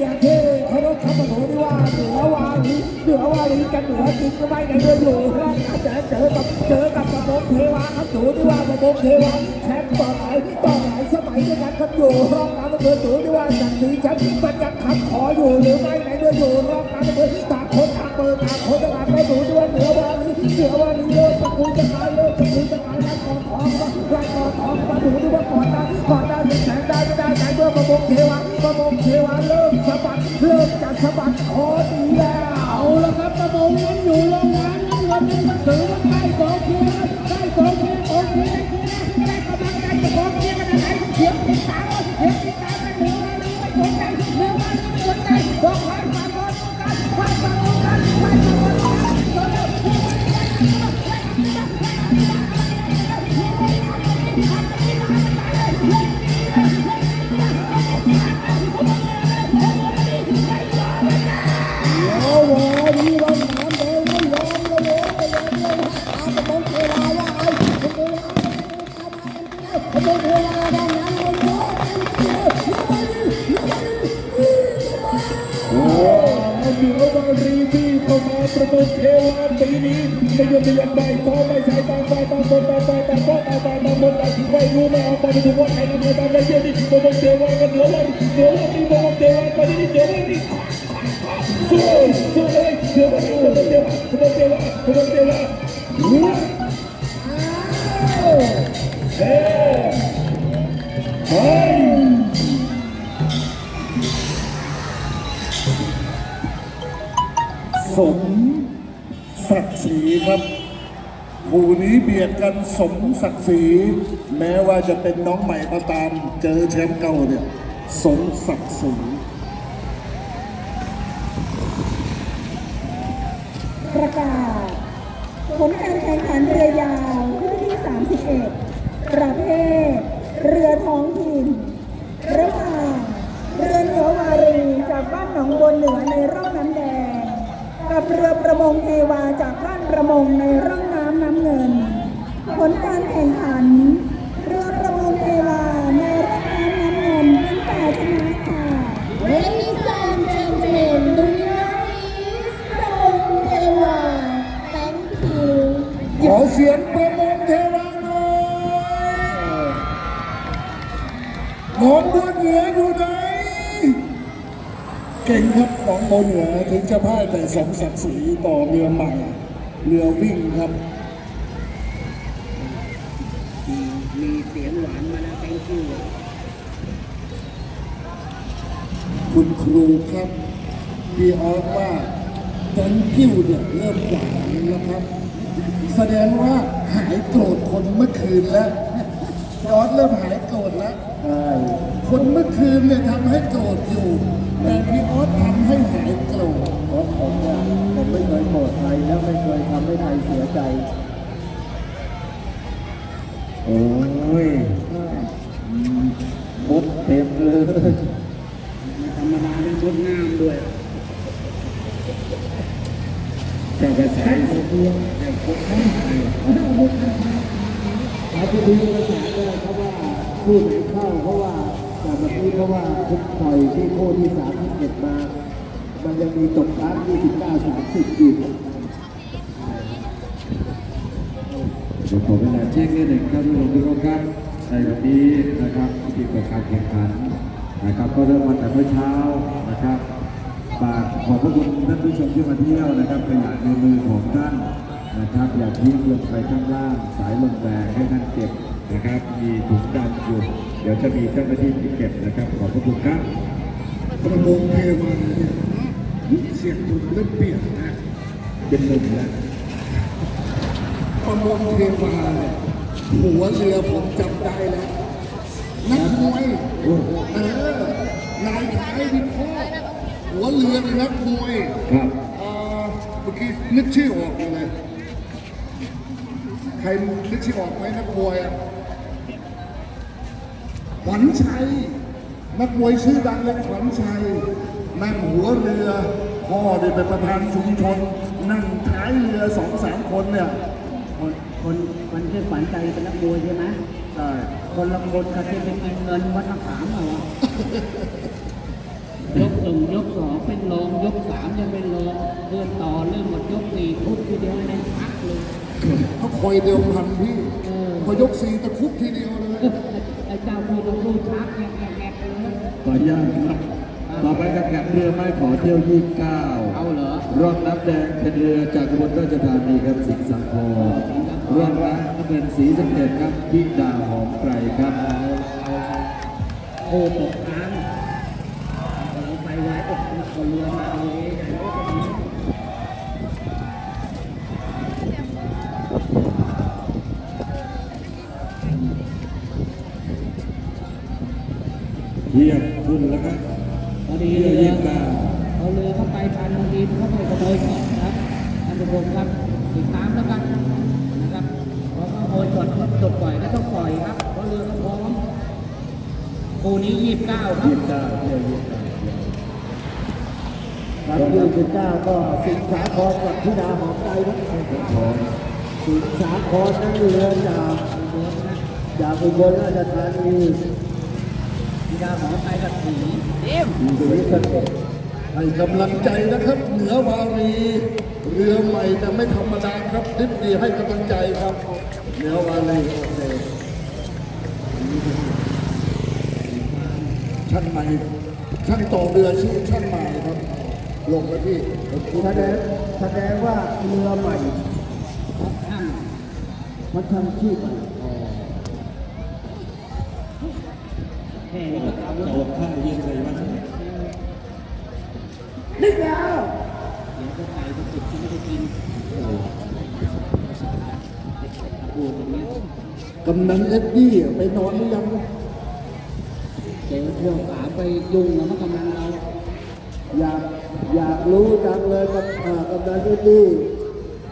อย่างที่เคารพคำประโที่ว่าเหนือวาลีเหนือวาลีกันเหนือจริงก็ไม่ในเรืออยู่ครับเจอเจอกับเจอกับประมงเทวาครับดูที่ว่าประมงเทวาแชมป์ต่อไหนต่อไหนสมัยด้วยกันครับอยู่รอบน้ำเรือดูที่ว่าจากสีแชมป์มันยังขับขออยู่หรือไม่ในเรื่องอยู่รอบน้ำเรือต่างคนต่างเปิดต่างคนต่างแล้วดูที่ว่าเหนือวาลีเหนือวาลีเลิกตะกูจะตายเลิกตะกูจะตายแล้วกอทองก็ไล่กอทองมาดูที่ว่าก่อนได้ก่อนได้แสงได้ไม่ได้ใจเมื่อประมงเทวาประมงเทวาเริ่มสะบัด เริ่มจะสะบัดคอดีแล้วเอาละครับประมงนั้นอยู่โรงงานน้ำเงินนั้นถือว่าใกล้สองเคียร์ใกล้สอง เหนือวารีที่เข้ามาประมงเทวาปีนี้ไม่ยอมไม่ยอมใบท้อไม่ใช่ต่างฝ่ายต่างคนต่างฝ่ายต่างก็ต่างฝ่ายต่างคนต่างไม่รู้ไม่เอาไปไม่ถูกว่าใครทำอะไรตามใจเย็นดิประมงเทวากันเหนือวันเหนือวันนี้ประมงเทวาไปนี่เหนือวันนี้สู้สู้เลยเดี๋ยวมันเดี๋ยวมันเดี๋ยวมันเดี๋ยวมันเดี๋ยวมันเดี๋ยวมั สมศักดิ์ศรีแม้ว่าจะเป็นน้องใหม่ก็ตามเจอแชมป์เก่าเนี่ยสมศักดิ์ศรีประกาศผลการแข่งขันเรือยาวรุ่นที่ 31 ประเภท เรือท้องถิ่นระหว่างเรือเหนือวารีจากบ้านหนองบัวเหนือในร่องน้ำแดง กับเรือประมงเทวาจากบ้านประมงในร่องน้ำน้ำเงิน ผลการแข่งขัน เรือประมงเทวาในร่องน้ำน้ำเงินเป็นฝ่ายชนะค่ะ Ladies and gentlemen, the winner is from Taiwan. Thank you. ขอเสียงประมงเทวาหน่อยหนองบัวเหนืออยู่ไหนเก่งครับหนองบัวเหนือถึงจะพ่ายแต่สมศักดิ์ศรีต่อเรือใหม่ เรือวิ่งครับ มีเสียงหวานมาแล้ว thank you คุณครูครับพี่ออสว่าตอนกิ้วเนี่ยเริ่มหวานแล้วครับ แสดงว่าหายโกรธคนเมื่อคืนแล้วพี่ออสเริ่มหายโกรธแล้ว ใช่คนเมื่อคืนเนี่ยทำให้โกรธอยู่ แต่พี่ออสทำให้หายโกรธเพราะผมเนี่ยผมไม่เคยโกรธใครและไม่เคยทำให้ใครเสียใจ โอ้ยบดเต็มเลยธ รรมดาเป็นบทงามด้วยแต่กระแสเสียงแต่พวกนั้นอาจจะดูภาษาได้เพราะว่าคู่ไหนเข้าเพราะว่าจากเมื่อกี้เพราะว่าทุกต่อยที่โคู่ที่สามที่เจ็ดมา มันยังมีตกค้างที่สิบเก้าสามสิบอยู่เดี๋ยวขอเวลาเช็คนิดหนึ่งครับทุกคนทุกคนครับในวันนี้นะครับที่เปิดการแข่งขัน นะครับ ก็เริ่มมาแต่เมื่อเช้านะครับฝากขอบพระคุณท่านผู้ชมที่มาเที่ยวนะครับขยะในมือของท่านนะครับ อย่าทิ้งลงไปข้างล่าง สายลมแรงให้ท่านเก็บนะครับ มีถุงดำอยู่ เดี๋ยวจะมีเจ้าหน้าที่ที่เก็บนะครับ ขอบพระคุณครับประมงเทวาเนี่ยเสียงตุ่มเริ่มเปลี่ยนนะเป็นหนุ่มแล้วประมงเทวาเนี่ยหัวเรือผมจำได้แล้วนักมวยเออนายขายดินพ่อหัวเรือเป็นนักมวยครับเอ่อเมื่อกี้นึกชื่อออกเลย ใครนึกชื่อออกไหมนักมวยอะขวัญชัย นักมวยชื่อดังเลยขวัญชัย นั่งหัวเรือ พ่อเนี่ยเป็นประธานชุมชน นั่งท้ายเรือสองสามคนเนี่ย คนคนคนที่ฝันใจเป็นนักมวยใช่ไหมใช่ คนละคนกับที่เป็นเงินวัดมะขามเหรอน ยกหนึ่งยกสองเป็นรองยกสามยังเป็นรองเดินต่อเริ่มหมดยกสี่ทุบทีเดียวในพักเลยเขาคอยเดียวพันพี่เออพอยกสี่ตะคุบทีเดียวเลยไอ้เจ้าพี่ต้องรู้ชักแงกแงกแงกเลยขออนุญาตครับต่อไปการแข่งเรือไม้ขอเที่ยวยี่เก้าเอาเหรอรอบน้ำแดงเป็นเรือจากอุบลราชธานีครับสิงห์สังทองรอบน้ำเงินสีสะเกดครับพิดาหอมไกรครับโคตกน้ำเราไปไว้อกคน เรือมาเลยใหญ่ก็จะมีเที่ยงขึ้นแล้วครับพอดีเลยเอาเรือเข้าไปพันบางทีเขาไปขโมยก่อนครับท่านผู้ชมครับติดตามแล้วกันนะครับพอขโมยก่อนจดปล่อยก็ต้องปล่อยครับเพราะเรือเขาพร้อมคู่นี้ยี่สิบเก้าครับ ยี่สิบเก้าเที่ยวยี่สิบเก้า ครับยี่สิบเก้าก็สิงห์สาครกับธิดาหอมใจครับพร้อมสิงห์สาครนั่นเรือจากจากอุบลราชธานีพิดาหอไปกับสีสีสะเกดให้กำลังใจนะครับ เหนือวารีเรือใหม่แต่ไม่ธรรมดาครับทิศดีให้กำลังใจครับ เหนือวารีโอเคช่างใหม่ช่างต่อเรือชื่อช่างใหม่ครับ ลงไปที่แสดงแสดงว่าเรือใหม่ข้างมันทำชีพใหม่แค่นี้ก็เอาจะแล้วออกข้างยิงใส่บ้างนิ่งแล้วเดี๋ยวก็ไก่ก็ติดที่ไม่ได้กินพูดอย่างนี้กำนันเอ็ดดี้ไปนอนหรือยังเจอเรื่องสามไปยุ่งแล้วมันกำลังเรา อยากอยากรู้จังเลยกับอ่ากำนันเอ็ดดี้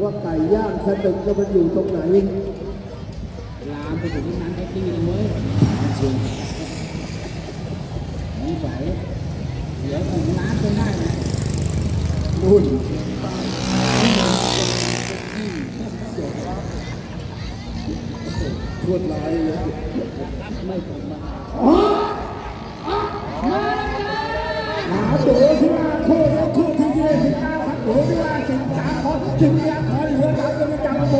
ว่าไก่ย่างสนึกจะมันอยู่ตรงไหนลามไปถึงที่นั้นแท็กซี่เลยเว้ยนี่ไหวเดี๋ยวถึงร้านก็ได้นะนู่นทวดลายเลยไม่ตรงมาหา ตัวที่ว่าคู่แล้วคู่ที่ยี่สิบเก้าครับตัวที่ว่าสิงสาคอสิงยาครเหลือตามจะมาจันแล้วจะ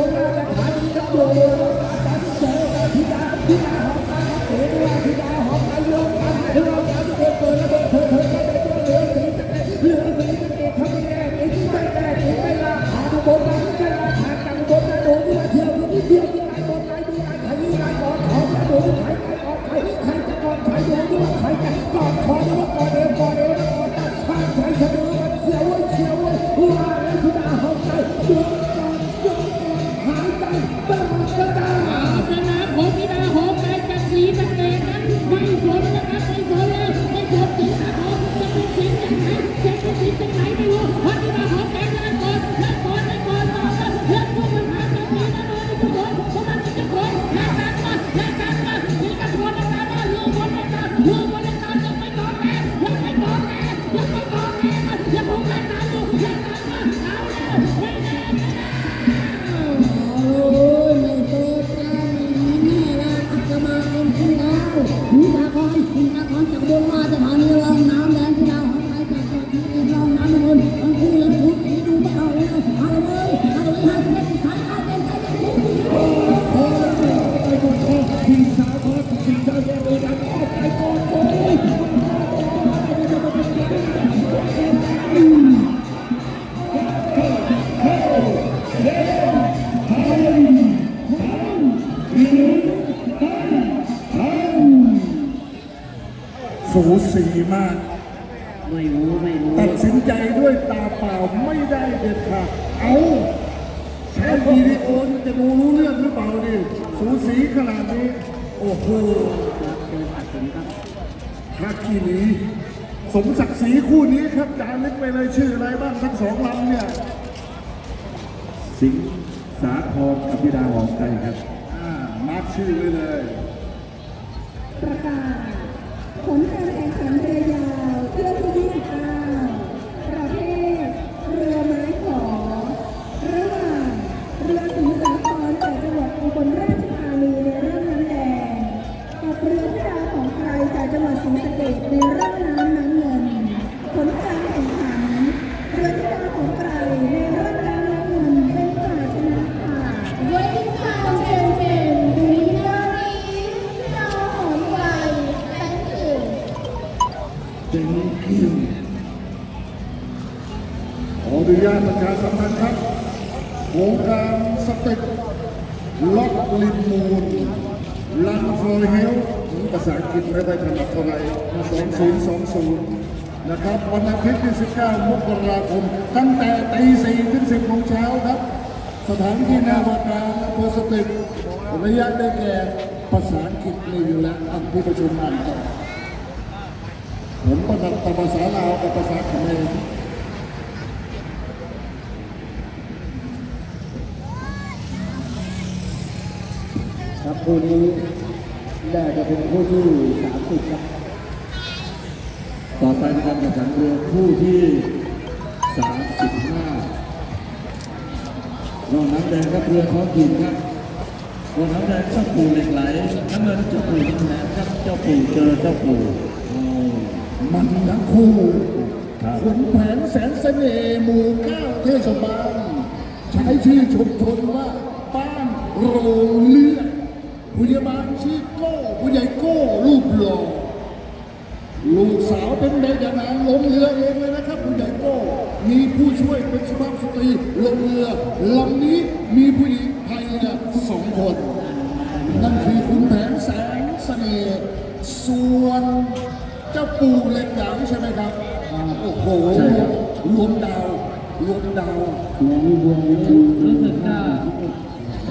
ขา ทีมสา โอ้โหครับเจอตัดสินครับฮักกีนี้ สมศักดิ์ศรีคู่นี้ครับจารึกไปเลยชื่ออะไรบ้างทั้งสองลำเนี่ย สิงห์สาครกับพิดาหอมใจครับอ่ามาร์คชื่อไว้เลย ประกาศผลการแข่งขันเรือยาวเที่ยวที่ ญาตประชาสัมพันธ์ครับโครงการสเต็ปล็อกลิมูลลันฟลอยเฮลภาษาอังกฤษไม่ได้ถนัดเท่าไหร่2020 นะครับ วันอาทิตย์ที่ 19 มกราคม ตั้งแต่ตี4ถึง 10โมงเช้าครับ สถานที่หน้าวากาอำเภอสตึกระยะได้แก่ภาษาอังกฤษมีอยู่แล้วท่านผู้ประชุมอ่านต่อผมประดับแต่ภาษาลาวกับภาษาเขมร ครับคู่นี้น่าจะเป็นคู่ที่สามสิบครับ ต่อไปในการแข่งขันเรือคู่ที่ 35รองน้ำแดงครับเรือท้องถิ่นครับรองน้ำแดงเจ้าปู่เหล็กไหลน้ำเงินเจ้าปู่ขุนแผนครับเจ้าปู่เจอเจ้าปู่โอ้มันทั้งคู่ครับขุนแผนแสนเสน่ห์หมู่เก้าเทศบาล ใช้ชื่อชุมชนว่าบ้านโรงเลือด ผู้ใหญ่บ้านชื่อโก้ผู้ใหญ่โก้รูปหล่อลูกสาวเป็นเด็กยานางลงเรือเองเลยนะครับผู้ใหญ่โก้ มีผู้ช่วยเป็นสุภาพสตรีลงเรือลำนี้มีผู้หญิงพายเรือสองคน นั่นคือขุนแผนแสงเสน่ห์ส่วนเจ้าปู่เล็กหยางใช่ไหมครับโอ้โหรวมดาวรวมดาวรู้สึกว่า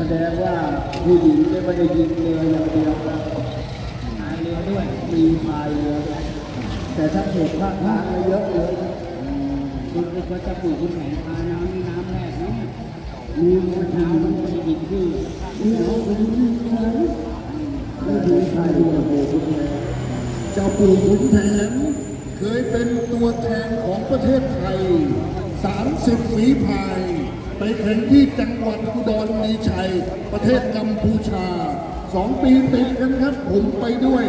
แสดงว่าผู้หญิงเนี่ยไม่ได้ยิงเรืออย่างเดียวนะพาเรือด้วยมีพายเรือด้วยแต่ถ้าเกิดภาคทางเนี่ยเยอะเลยคุณก็จะปลูกคุณแผนพาน้ำนี่น้ำแรกนี่มีมื่อเช้ามันจะกินชื่อนี่เราเป็นที่ไหนไม่มีพายเรือโอ้โหคุณแม่เจ้าปู่ขุนแผนเคยเป็นตัวแทนของประเทศไทย 30ฝีพาย ไปแข่งที่จังหวัดอุดรมีชัย ประเทศกัมพูชาสองปีติดกันครับผมไปด้วย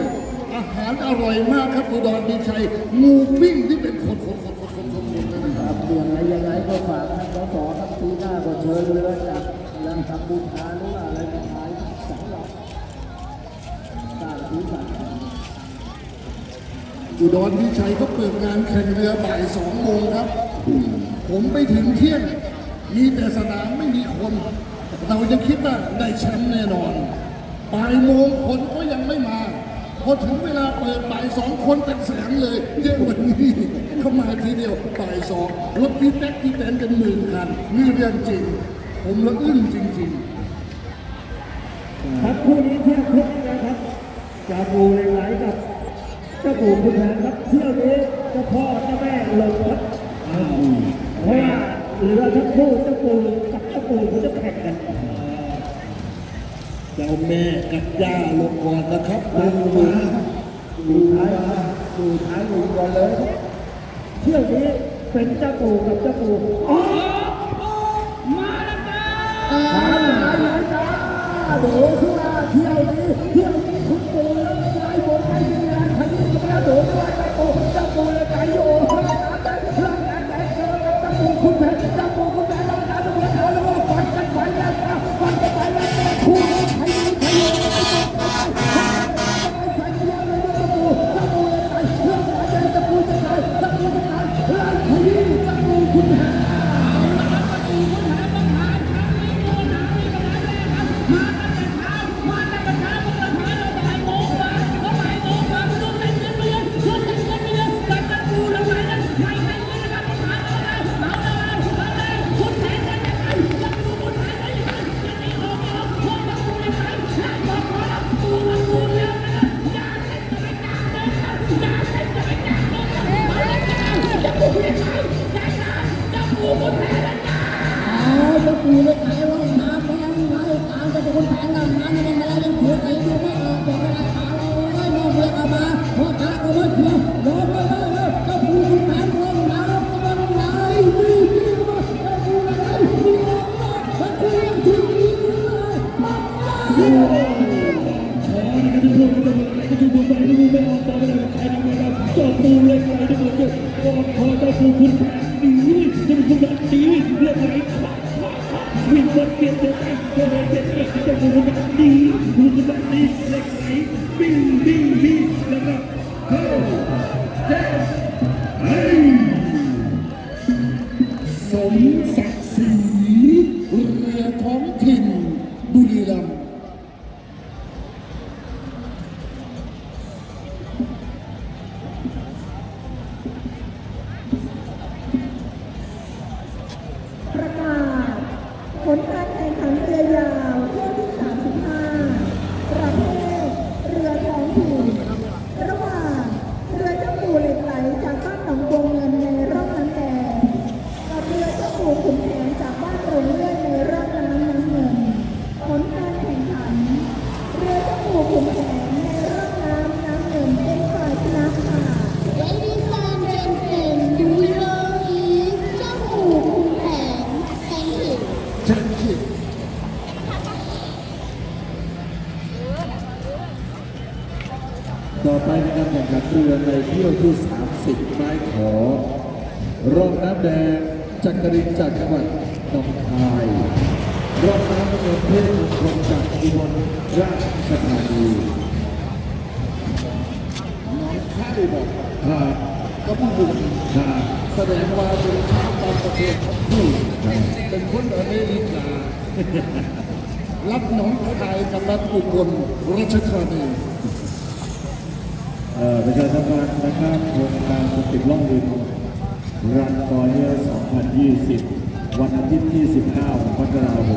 อาหารอร่อยมากครับอุดรมีชัยงูปิ้งที่เป็นคนคนคนคนคนคนคนนะคครับรับยังไงยังไงก็ฝากท่านสสครับปีหน้าก็เชิญเรือจากแหล่งทำบุญทานหรือว่าอะไรมาขายสองหลอกสร้างสีสันอุดรมีชัยเขาเปิดงานแข่งเรือบ่ายสองโมงครับ ผมไปถึงเที่ยง มีแต่สนามไม่มีคน เราจะคิดว่าได้แชมป์แน่นอนบ่ายโมงคนก็ยังไม่มา พอถึงเวลาเปิดบ่ายสองคนเป็นแสนเลยเยอะกว่านี้เข้ามาทีเดียวบ่ายสองรถพี่แท็กพี่แตนกันหมื่นคันนี่เรื่องจริง ผมละอึ้งจริง ๆครับคู่นี้เที่ยวครบนะครับจาปูเหล็กไหลกับเจ้าปู่คุณแผนครับเที่ยวนี้เจ้าพ่อเจ้าแม่ลงครับเพราะว่า เรือทั้งคู่เจ้าปู่กับเจ้าปู่เขาจะแข่งกันเจ้าแม่กับย่าลงก่อนนะครับลงมาดูท้ายดูท้ายดูก่อนเลยเที่ยวนี้เป็นเจ้าปู่กับเจ้าปู่อ๋อมาแล้วจ้าหายหายหายจ้าโดทุลาเที่ยวนี้เที่ยว เก็ผู้บุญหากแสดงว่าเป็นชาวต่างประเทศทั้เป็นคนอเมริการับน้องคายกับรับอุบลราชธานีประชาสัมพันธ์นะครับโครงการสติดล่องเรือรันต่อเนื่อง2020 วันอาทิตย์ที่ 19มกราคม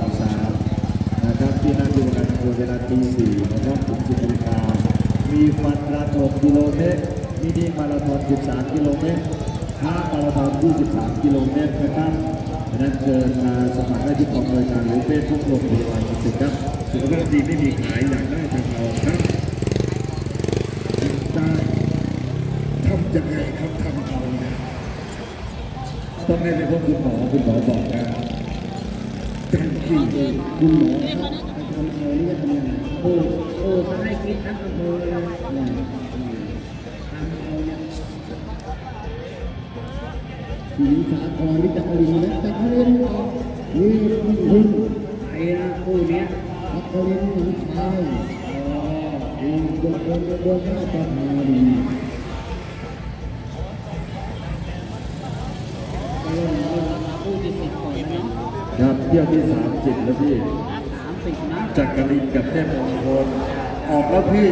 63นะครับ ที่น้าที่ว่าการอำเภอเวลาตี4นะครับถึง10นาฬิกามีฟันรัน6กิโลเมตร มินิมาราธอน 13 กิโลเมตรฮาล์ฟมาราธอน 23 กิโลเมตรนะครับดังนั้นเชิญมาสมัครได้ที่กองบริการหรือเฟซบุ๊กโรงพยาบาลสิทธิ์ครับสุขภาพดีไม่มีขายอยากได้ทางเราครับได้ทำยังไงครับทำเอาเนี่ยต้องให้ไปพบคุณหมอคุณหมอบอกนะจังกี่คุณหมอครับไปทำเอาเนี่ยทำยังไงโอ้โอ้เขาให้คิดทั้งอำเภอเลยทำเอาเนี่ย สีสาครวิจักรีและจักรีนออกนี่คุณไอ้นะคู่เนี้ยจักรีนหนุ่มชายอีกคนคนบนหน้าตาหาดีเริ่มเริ่มมาคู่ที่สิบก่อนแล้วเนาะครับเที่ยวที่30แล้วพี่สามสิบนะจักรินกับเทพมงคลออกแล้วพี่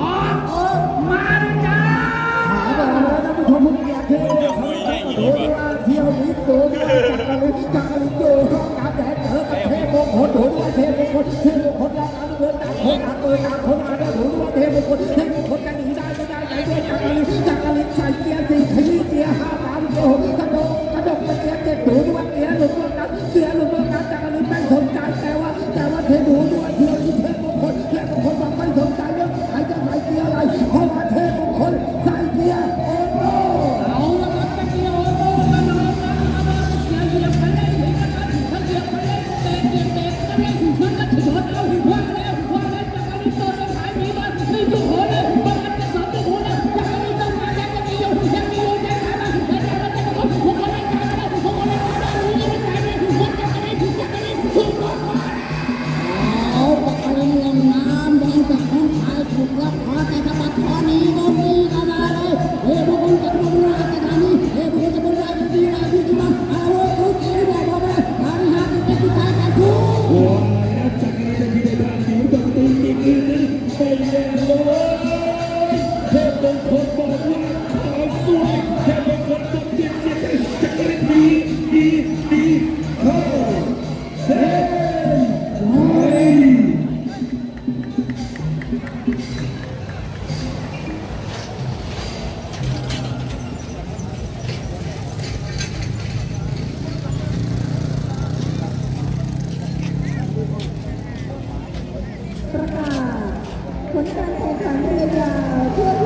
อ๋อเออมาแล้วจ้าหาบอกแล้วนะผู้ชมผู้เกียรติที่เขาดูว่าเที่ยวนี้โดนจักรินจักรินโยร่องน้ำแดงเจอกับเทพมงคลโดนว่าเทพมงคลเทพมงคลแรงน้ำเงินต่างคนต่างเอ่ยต่างคนต่างโดนว่าเทพมงคลเทพมงคลจะหนีได้ไม่ได้ไหนด้วยจักรินจักรินใส่เกียร์สี่ขยี้เกียร์ห้าสามโอ้โหกระโดดกระโดดไปเกียร์เจ็ดดูด้วยเกียร์หลุดเมืองนั้นเกียร์หลุดเมืองนั้นจักรินไม่สนใจแต่ว่าแต่ว่าเทพดูด้วยเที่ยวนี้เทพมงคลเทพมงคล ผลการแข่งขันเรือยาวเที่ยว